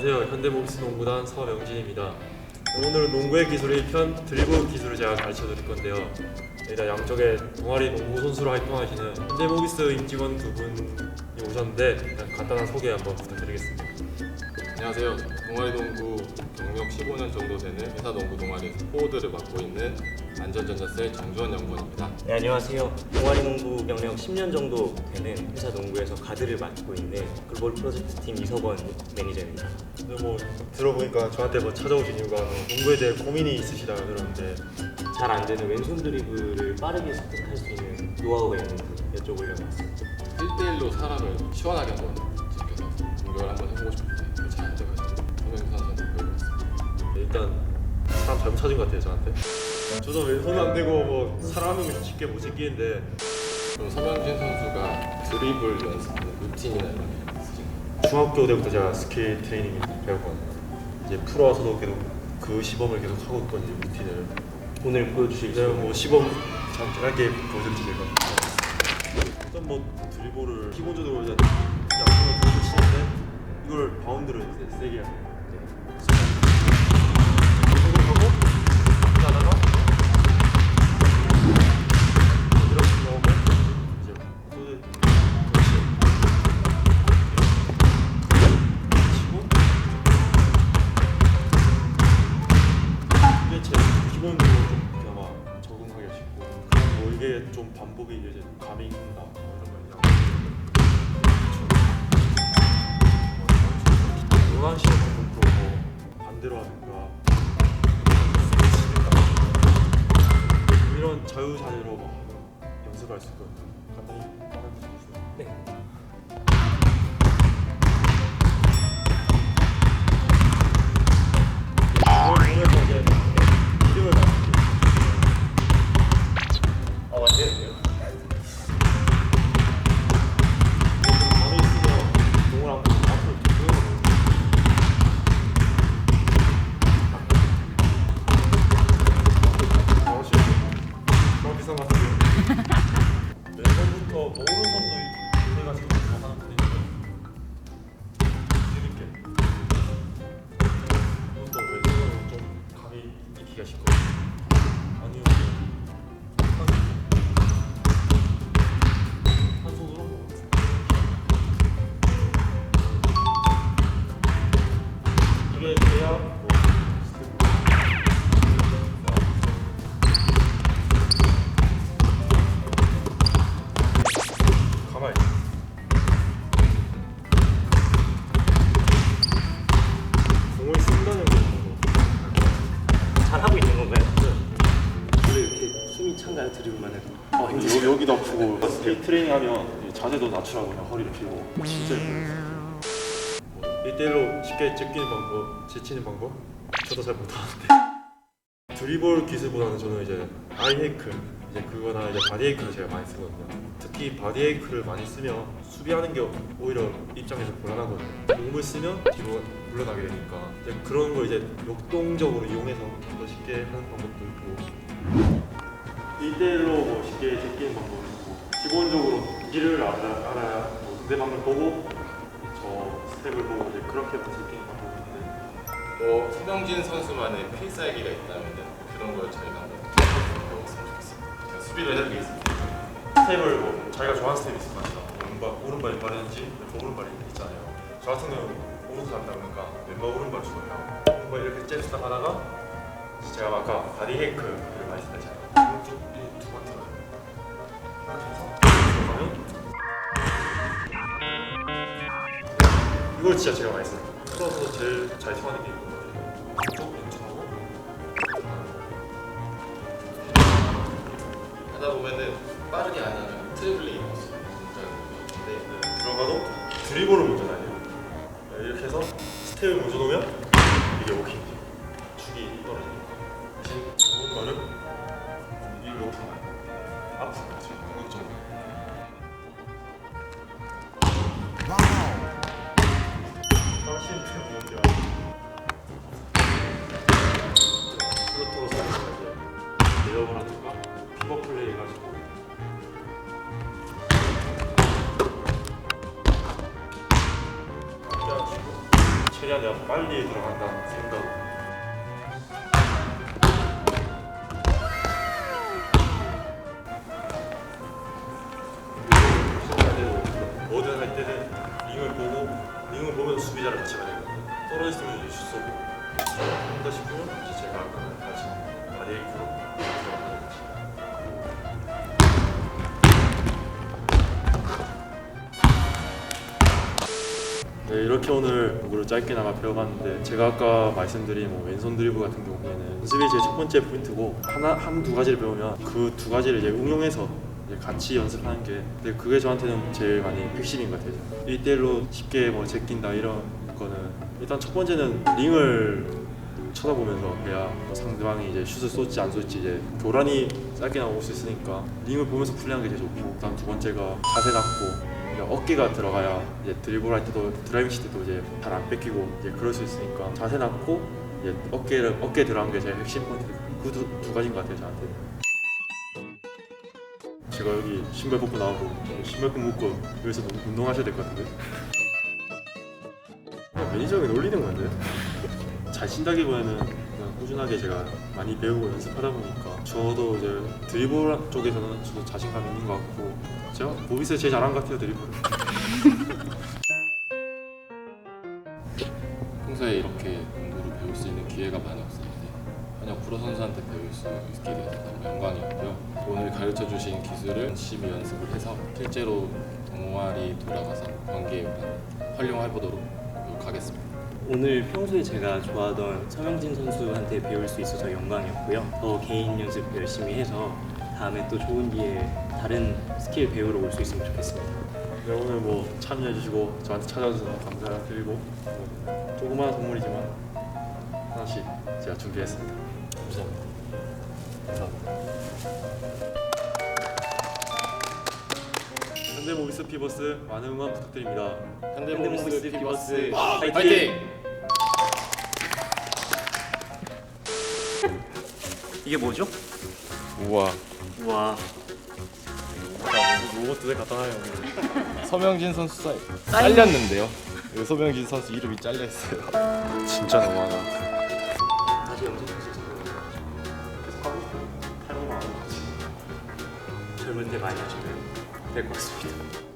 안녕하세요. 현대모비스 농구단 서명진입니다. 오늘은 농구의 기술 1편 드리블 기술을 제가 가르쳐 드릴 건데요. 일단 양쪽에 동아리 농구 선수로 활동하시는 현대모비스 임직원 두 분이 오셨는데 간단한 소개 한번 부탁드리겠습니다. 안녕하세요. 동아리 농구 경력 15년 정도 되는 회사 농구 동아리에서 포워드를 맡고 있는 안전전자셀 정주원 연구원입니다. 네, 안녕하세요. 동아리 농구 경력 10년 정도 되는 회사 농구에서 가드를 맡고 있는 글로벌 프로젝트 팀 이석원 매니저입니다. 근데 뭐 들어보니까 저한테 뭐 찾아오신 이유가 뭐 농구에 대해 고민이 있으시다 들었는데 잘 안 되는 왼손 드리블을 빠르게 습득할 수 있는 노하우가 있는지 여쭤보려고 왔습니다. 1대1로 사람을 시원하게 한번 제껴서 공격을 한번 해보고 싶은데 일단 사람 잘못 찾은 것 같아요 저한테. 저도 왼손 안 되고 뭐 사람 한명 쉽게 못 그럼 서명진 선수가 드리블 연습하는 루틴이나 이런 게 있으신가요? 중학교 때부터 제가 스킬 트레이닝 배웠거든요. 이제 프로 와서도 계속 그 시범을 계속 하고 있거든요 루틴을. 오늘 보여주실 이제 뭐 시범 참 짧게 보여드릴게요. 제가. 일단 뭐 드리블을 기본적으로 이제 양손을 들고 치는데 이걸 바운드를 이제 세게 해야 좀 반복이 이제 감이 있는다. 뭐 이런 거 있잖아 원하시는 부분도 뭐 반대로 하든가. 이런 자유자재로 막 연습할 수 있거든요 왼손부 드리블만 해도? 아, 근데 여기, 여기도 아프고. 스테이 트레이닝 하면 자세도 낮추라고 그냥 허리를 펴고 진짜 힘들어요 1대1로 쉽게 제끼는 방법, 제치는 방법? 저도 잘 못하는데. 드리블 기술보다는 저는 이제 아이헤이크 이제 그거나 이제 바디헤이크를 제가 많이 쓰거든요. 특히 바디헤이크를 많이 쓰면 수비하는 게 오히려 입장에서 곤란하거든요. 몸을 쓰면 뒤로 물러나게 되니까. 이제 그런 걸 이제 역동적으로 이용해서 더 쉽게 하는 방법도 있고 1대1로 뭐 쉽게 제끼는 방법이 있고 기본적으로 길을 알아, 알아야 뭐 상대방을 보고 저 스텝을 보고 이제 그렇게 제끼는 방법이 있는데 뭐 서명진 선수만의 필살기가 있다면 그런 걸 저희가 한번 배웠으면 좋겠습니다. 제가 수비를 해드리겠습니다. 스텝을 뭐 자기가 좋아하는 스텝이 있을 거 아니야 오른발, 오른발, 왼발이든지 왼발, 오른발이 있잖아요 저 같은 경우는 오른손 잡다 보니까 왼발, 오른발 주거든요 오른발 이렇게 잽스다 하다가 제가 아까 바디 헤이크를 많이 쓴다 했잖아요 진짜 제가 많이 써요 써서 제일 잘 통하는 게 왼쪽, 왼쪽하고 하다 보면은 빠르게 안 하면 트래블링이 수 있는데 들어가도 드리블을 먼저 돼요. 이렇게 해서 스텝을 먼저 놓으면 이게 오케 하든가 피벗 플레이 해가지고 최대한 최대한 빨리 들어간다는 생각. 뭐든 할 때는 링을 보고 링을 보면서 수비자를 같이 가야 되거든요. 떨어졌으면 슛 쏘고 한다 싶으면 이제 제가 아까 같이 바디에이크로 들어 네, 이렇게 오늘 농구를 짧게 나가 배워봤는데 제가 아까 말씀드린 뭐 왼손 드리블 같은 경우에는 연습이 제 첫 번째 포인트고 하나 한 두 가지를 배우면 그 두 가지를 이제 응용해서 이제 같이 연습하는 게 근데 그게 저한테는 제일 많이 핵심인 것 같아요. 1대1로 쉽게 뭐 제낀다 이런 거는 일단 첫 번째는 링을 쳐다보면서 해야 뭐 상대방이 이제 슛을 쏠지 안 쏠지 이제 교란이 짧게 나올 수 있으니까 링을 보면서 플레이하는 게 제일 좋고 그다음 두 번째가 자세 잡고 이제 어깨가 들어가야 이제 드리블 할 때도 드라이빙 칠 때도 이제 잘 안 뺏기고 이제 그럴 수 있으니까 자세 잡고 이제 어깨를 어깨 들어간 게 제일 핵심 포인트 그두 두 가지인 것 같아요 저한테. 제가 여기 신발 벗고 나오고 신발끈 묶고 여기서 운- 운동하셔야 될 것 같은데. 그냥 매니저에게 놀리는 건데. 잘 친다기보다는 그냥 꾸준하게 제가 많이 배우고 연습하다 보니까 저도 이제 드리블 쪽에서는 저도 자신감 있는 것 같고 제가 모비스에 제일 잘한 것 같아요 드리블. 평소에 이렇게 농구를 배울 수 있는 기회가 많이 없었는데 현역 프로 선수한테 배울 수 있게 돼서 너무 영광이었고요. 오늘 가르쳐 주신 기술을 열심히 연습을 해서 실제로 동아리 돌아가서 경기에 활용해 보도록 노력하겠습니다. 오늘 평소에 제가 좋아하던 서명진 선수한테 배울 수 있어서 영광이었고요. 더 개인 연습 열심히 해서 다음에 또 좋은 기회에 다른 스킬 배우러 올 수 있으면 좋겠습니다. 네, 오늘 뭐 참여해 주시고 저한테 찾아주셔서 감사드리고 뭐 조그마한 선물이지만 하나씩 제가 준비했습니다. 감사합니다. 감사합니다. 현대모비스 피버스 많은 응원 부탁드립니다. 현대모비스 피버스 화이팅! 이게 뭐죠? 우와 우와 로봇 왜 갖다 놔요? 서명진 선수 사인 잘렸는데요. 이 서명진 선수 이름이 잘려 있어요. 진짜 너무하다. 다시 염색하실 젊을 때 많이 하시면 될 것 같습니다.